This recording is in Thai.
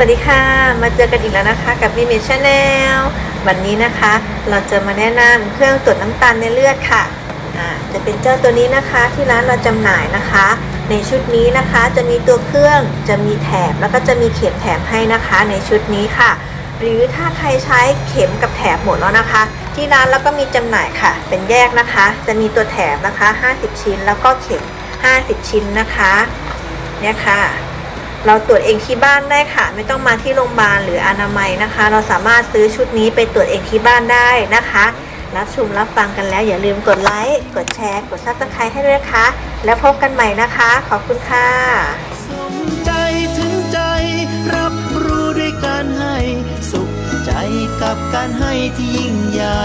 สวัสดีค่ะ มาเจอกันอีกแล้วนะคะกับวิมิชแนลวันนี้นะคะ เราจะมาแนะนำเครื่องตรวจน้ำตาลในเลือดค่ะอ่าจะเป็นเจ้าตัวนี้นะคะที่ร้านเราจำหน่ายนะคะ ในชุดนี้นะคะจะมีตัวเครื่องจะมีแถบแล้วก็จะมีเข็มแถมให้นะคะ ในชุดนี้ค่ะ หรือถ้าใครใช้เข็มกับแถบหมดแล้วนะคะ ที่ร้านแล้วก็มีจำหน่ายค่ะ เป็นแยกนะคะ จะมีตัวแถบนะคะ 50 ชิ้น แล้วก็เข็ม 50 ชิ้นนะคะเนี่ยค่ะ เราตรวจเองที่บ้านได้ค่ะ ไม่ต้องมาที่โรงพยาบาลหรืออนามัยนะคะ เราสามารถซื้อชุดนี้ไปตรวจเองที่บ้านได้นะคะ รับชมรับฟังกันแล้ว อย่าลืมกดไลค์กดแชร์ กดซับสไครต์ให้ด้วยนะคะ แล้วพบกันใหม่นะคะ ขอบคุณค่ะสมใจถึงใจ รับรู้ด้วยการให้ สุขใจกับการให้ที่ยิ่งใหญ่